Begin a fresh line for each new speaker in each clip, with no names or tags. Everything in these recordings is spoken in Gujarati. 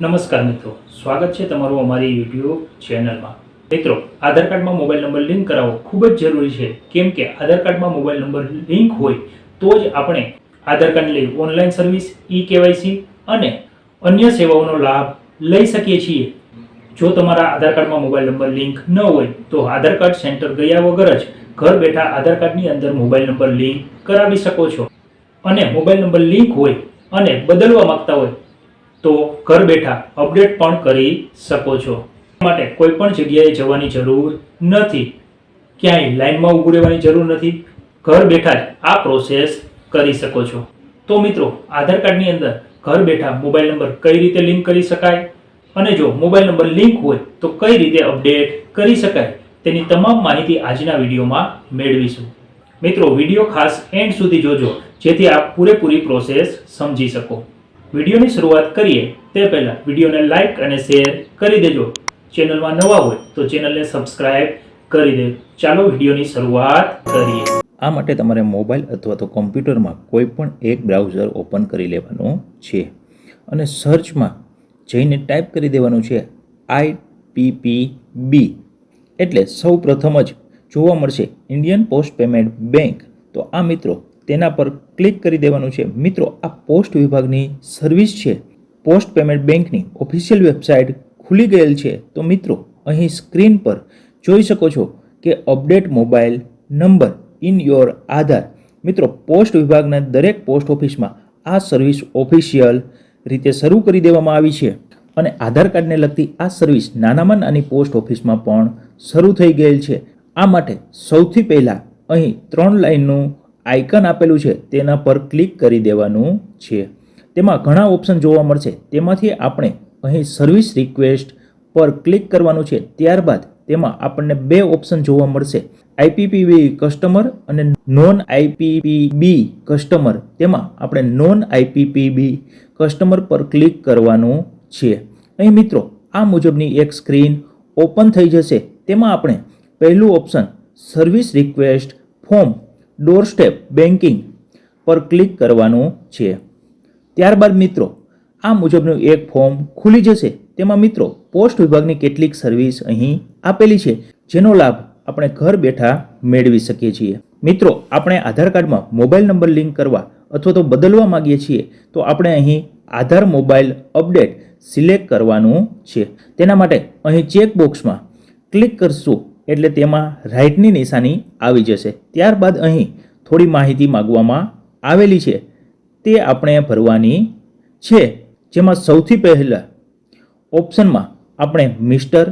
નમસ્કાર મિત્રો, સ્વાગત છે તમારું અમારી યુટ્યુબ ચેનલમાં. મિત્રો, આધાર કાર્ડમાં મોબાઈલ નંબર લિંક કરાવવો ખૂબ જ જરૂરી છે. કેમ કે આધાર કાર્ડમાં મોબાઈલ નંબર લિંક હોય તો જ આપણે આધાર કાર્ડ લઈ ઓનલાઈન સર્વિસ ઈ કેવાયસી અને અન્ય સેવાઓનો લાભ લઈ શકીએ છીએ. જો તમારા આધાર કાર્ડમાં મોબાઈલ નંબર લિંક ન હોય, તો આધાર કાર્ડ સેન્ટર ગયા વગર જ ઘર બેઠા આધાર કાર્ડની અંદર મોબાઈલ નંબર લિંક કરાવી શકો છો. અને મોબાઈલ નંબર લિંક હોય અને બદલવા માંગતા હોય તો ઘર બેઠા અપડેટ પણ કરી શકો છો. માટે કોઈ પણ જગ્યાએ જવાની જરૂર નથી. ક્યાંય લાઇનમાં ઊભું રહેવાની જરૂર નથી. ઘર બેઠા જ આ પ્રોસેસ કરી શકો છો. તો મિત્રો, આધાર કાર્ડની અંદર ઘર બેઠા મોબાઈલ નંબર કઈ રીતે લિંક કરી શકાય? અને જો મોબાઈલ નંબર લિંક હોય, તો કઈ રીતે અપડેટ કરી શકાય? તેની તમામ માહિતી આજના વિડીયોમાં મેળવીશું. મિત્રો, વીડિયો ખાસ એન્ડ સુધી જોજો, જેથી આપ પૂરેપૂરી પ્રોસેસ સમજી શકો. વિડીયોની શરૂઆત કરીએ તે પહેલાં વિડીયોને લાઇક અને શેર કરી દેજો. ચેનલમાં નવા હોય તો ચેનલને સબસ્ક્રાઇબ કરી દેજો ચાલો વિડીયોની શરૂઆત કરીએ.
આ માટે તમારે મોબાઈલ અથવા તો કોમ્પ્યુટરમાં કોઈ પણ એક બ્રાઉઝર ઓપન કરી લેવાનું છે. અને સર્ચમાં જઈને ટાઈપ કરી દેવાનું છે આઈ પી બી. એટલે સૌ પ્રથમ જ જોવા મળશે ઇન્ડિયન પોસ્ટ પેમેન્ટ બેંક. તો આ મિત્રો તેના પર ક્લિક કરી દેવાનું છે. મિત્રો, આ પોસ્ટ વિભાગની સર્વિસ છે. પોસ્ટ પેમેન્ટ બેંકની ઓફિશિયલ વેબસાઇટ ખુલી ગયેલ છે. તો મિત્રો, અહીં સ્ક્રીન પર જોઈ શકો છો કે update mobile number in your Aadhaar. મિત્રો, પોસ્ટ વિભાગના દરેક પોસ્ટ ઓફિસમાં આ સર્વિસ ઓફિશિયલ રીતે શરૂ કરી દેવામાં આવી છે. અને આધાર કાર્ડને લગતી આ સર્વિસ નાનામાં નાની પોસ્ટ ઓફિસમાં પણ શરૂ થઈ ગયેલ છે. આ માટે સૌથી પહેલાં અહીં ત્રણ લાઇનનું આઇકન આપેલું છે, તેના પર ક્લિક કરી દેવાનું છે. તેમાં ઘણા ઓપ્શન જોવા મળશે. તેમાંથી આપણે અહીં સર્વિસ રિક્વેસ્ટ પર ક્લિક કરવાનું છે. ત્યારબાદ તેમાં આપણને બે ઓપ્શન જોવા મળશે. આઈપીપીબી કસ્ટમર અને નોન આઈપીપીબી કસ્ટમર તેમાં આપણે નોન આઈપીપીબી કસ્ટમર પર ક્લિક કરવાનું છે. અહીં મિત્રો, આ મુજબની એક સ્ક્રીન ઓપન થઈ જશે. તેમાં આપણે પહેલું option service request form doorstep banking પર ક્લિક કરવાનું છે. ત્યારબાદ મિત્રો, આ મુજબનું એક ફોર્મ ખુલી જશે. તેમાં મિત્રો, પોસ્ટ વિભાગની કેટલીક સર્વિસ અહીં આપેલી છે, જેનો લાભ આપણે ઘર બેઠા મેળવી શકીએ છીએ. મિત્રો, આપણે આધાર કાર્ડમાં મોબાઈલ નંબર લિંક કરવા અથવા તો બદલવા માંગીએ છીએ, તો આપણે અહીં આધાર મોબાઈલ અપડેટ સિલેક્ટ કરવાનું છે. તેના માટે અહીં ચેક બોક્સમાં ક્લિક કરશું. એટલે તેમાં રાઇટની નિશાની આવી જશે. ત્યારબાદ અહીં થોડી માહિતી માગવામાં આવેલી છે. તે આપણે ભરવાની છે. જેમાં સૌથી પહેલાં ઓપ્શનમાં આપણે મિસ્ટર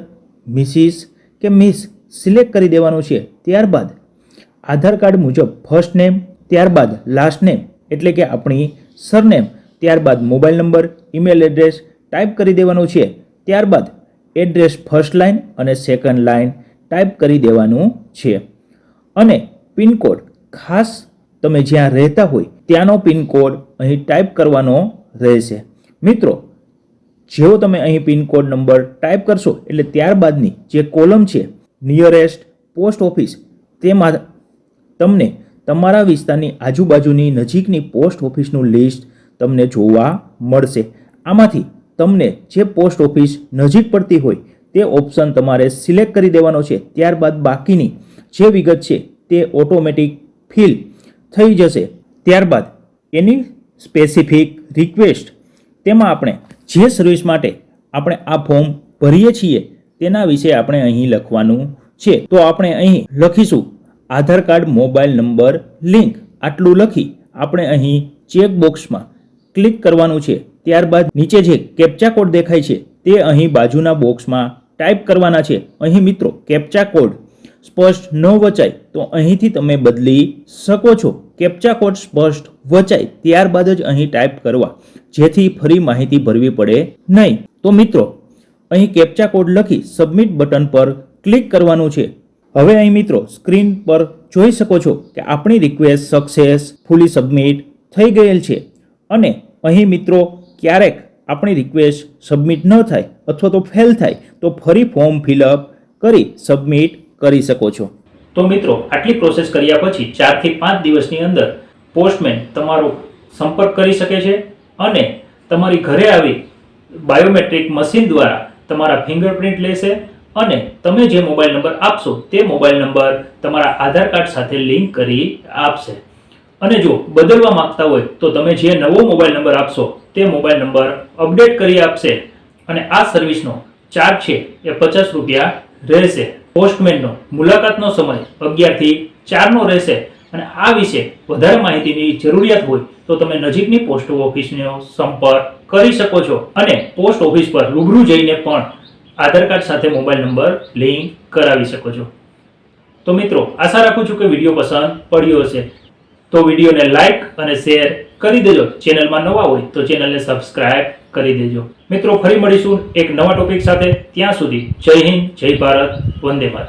મિસિસ કે મિસ સિલેક્ટ કરી દેવાનું છે. ત્યારબાદ આધાર કાર્ડ મુજબ ફર્સ્ટ નેમ ત્યારબાદ લાસ્ટ નેમ એટલે કે આપણી સરનેમ ત્યારબાદ mobile number email address type કરી દેવાનું છે. ત્યારબાદ એડ્રેસ ફર્સ્ટ લાઇન અને સેકન્ડ લાઇન ટાઈપ કરી દેવાનું છે. અને પિનકોડ ખાસ તમે જ્યાં રહેતા હોય ત્યાંનો પિનકોડ અહીં ટાઈપ કરવાનો રહેશે. મિત્રો, જેવો તમે અહીં પિનકોડ નંબર ટાઈપ કરશો, એટલે ત્યારબાદની જે કોલમ છે નિયરેસ્ટ પોસ્ટ ઓફિસ તેમાં તમને તમારા વિસ્તારની આજુબાજુની નજીકની પોસ્ટ ઓફિસનું લિસ્ટ તમને જોવા મળશે. આમાંથી તમને જે પોસ્ટ ઓફિસ નજીક પડતી હોય તે ઓપ્શન તમારે સિલેક્ટ કરી દેવાનો છે. ત્યારબાદ બાકીની જે વિગત છે તે ઓટોમેટિક ફિલ થઈ જશે. ત્યારબાદ એની સ્પેસિફિક રિક્વેસ્ટ તેમાં આપણે જે સર્વિસ માટે આપણે આ ફોર્મ ભરીએ છીએ તેના વિશે આપણે અહીં લખવાનું છે. તો આપણે અહીં લખીશું Aadhaar card, mobile number link આટલું લખી આપણે અહીં ચેક બોક્સમાં ક્લિક કરવાનું છે. ત્યારબાદ નીચે જે કેપ્ચા કોડ દેખાય છે તે અહીં બાજુના બોક્સમાં ટાઈપ કરવાના છે. અહીં મિત્રો કેપ્ચા કોડ સ્પષ્ટ ન વચાય, તો અહીંથી તમે બદલી શકો છો. કેપ્ચા કોડ સ્પષ્ટ વચાય, ત્યારબાદ જ અહીં ટાઈપ કરવા. જેથી ફરી માહિતી ભરવી પડે નહીં. તો મિત્રો, અહીં કેપ્ચા કોડ લખી સબમિટ બટન પર ક્લિક કરવાનું છે. હવે અહીં મિત્રો સ્ક્રીન પર જોઈ શકો છો કે આપણી રિક્વેસ્ટ સક્સેસફુલી સબમિટ થઈ ગયેલ છે. અને અહીં મિત્રો, ક્યારેક આપણી રિક્વેસ્ટ સબમિટ ન થાય અથવા તો ફેલ થાય, તો ફરી ફોર્મ ફિલઅપ કરી સબમિટ કરી શકો છો.
તો મિત્રો, આટલી પ્રોસેસ કર્યા પછી ચારથી પાંચ દિવસની અંદર પોસ્ટમેન તમારો સંપર્ક કરી શકે છે અને તમારી ઘરે આવી બાયોમેટ્રિક મશીન દ્વારા તમારા ફિંગરપ્રિન્ટ લેશે અને તમે જે મોબાઈલ નંબર આપશો તે મોબાઈલ નંબર તમારા આધાર કાર્ડ સાથે લિંક કરી આપશે. અને જો બદલવા માંગતા હોય તો તમે જે નવો મોબાઈલ નંબર આપશો તે મોબાઈલ નંબર અપડેટ કરી આપશે અને આ સર્વિસનો ચાર્જ છે એ પચાસ રૂપિયા રહેશે. પોસ્ટમેનનો મુલાકાતનો સમય અગિયારથી ચારનો રહેશે અને આ વિશે વધારે માહિતીની જરૂરિયાત હોય તો તમે નજીકની પોસ્ટ ઓફિસનો સંપર્ક કરી શકો છો અને પોસ્ટ ઓફિસ પર રૂબરૂ જઈને પણ આધાર કાર્ડ સાથે મોબાઈલ નંબર લિંક કરાવી શકો છો. તો મિત્રો, આશા રાખું છું કે વીડિયો પસંદ પડ્યો હશે. તો વિડીયોને લાઇક અને શેર કરી દેજો. ચેનલમાં નવા હોય તો ચેનલને સબસ્ક્રાઇબ કરી દેજો. મિત્રો, ફરી મળીશું એક નવા ટોપિક સાથે. ત્યાં સુધી જય હિન્દ, જય ભારત, વંદે માતરમ.